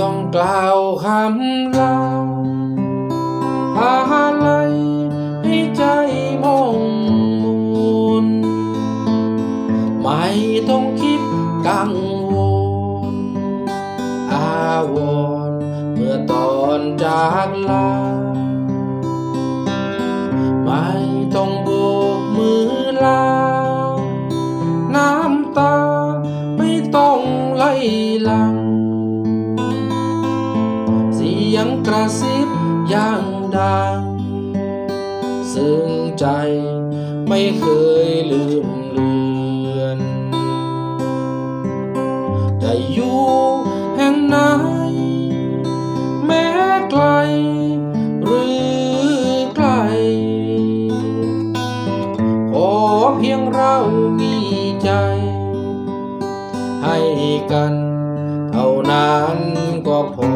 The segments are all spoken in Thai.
ต้องกล่าวคำลาอะไรให้ใจมองมุนไม่ต้องคิดกังวลอาวร์เมื่อตอนจากลา ไม่ต้องโบกมือลา น้ำตาไม่ต้องไหลหลัง ระซิบอย่างดัง ซึ่งใจไม่เคยลืมเลือนจะอยู่แห่งไหน แม้ไกล หรือไกล ขอเพียงเรามีใจ ให้กัน เท่านั้นก็พอ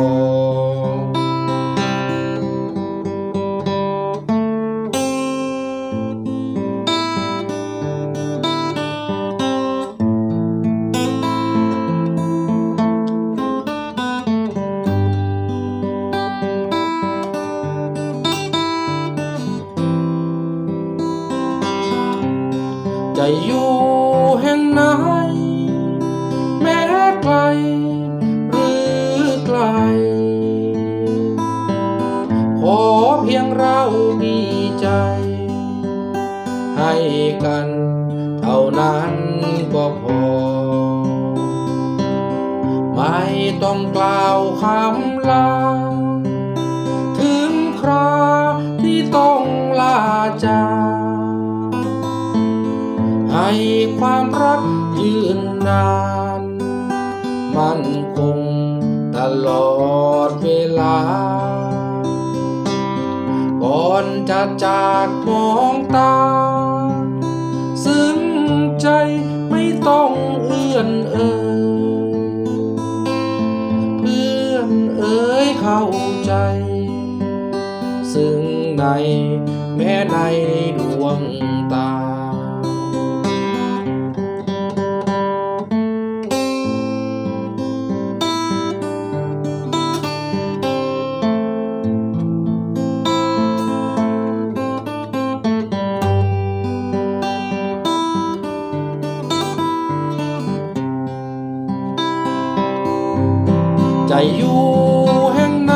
จะอยู่แห่งไหน แม้ไกลหรือไกล ขอเพียงเรามีใจ ให้กันเท่านั้นก็พอ ไม่ต้องกล่าวคำลา ถึงคราที่ต้องลาจาก ให้ความรักยืนนาน มันคงตลอดเวลา ก่อนจะจากมองตา ซึ้งใจไม่ต้องเอื้อนเอ่ยเพื่อนเอ๋ยเข้าใจ ซึ่งในแม้ในดวงตา จะอยู่แห่งไหน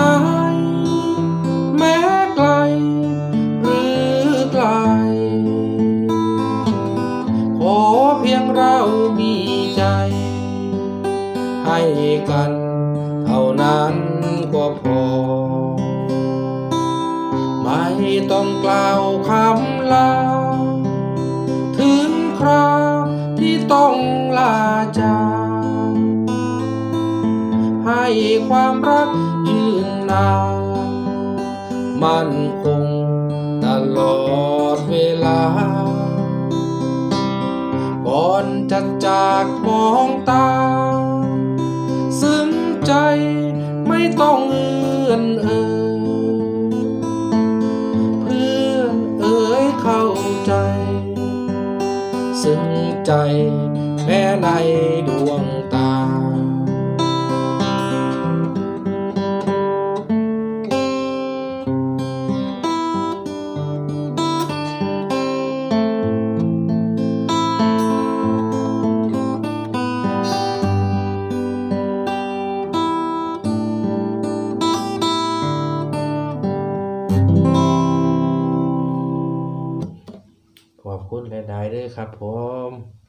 แม้ไกล หรือไกล ขอเพียงเรามีใจ ให้กันเท่านั้นก็พอ ไม่ต้องกล่าวคำลา ถึงคราที่ต้องลาจาก ความรักยืนนานมันคงตลอดเวลา ก่อนจะจากมองตา ซึ้งใจไม่ต้องเอื้อนเอ่ยเพื่อนเอ๋ยเข้าใจ ซึ้งใจแม้ในดวงตา หลายๆด้วยครับผม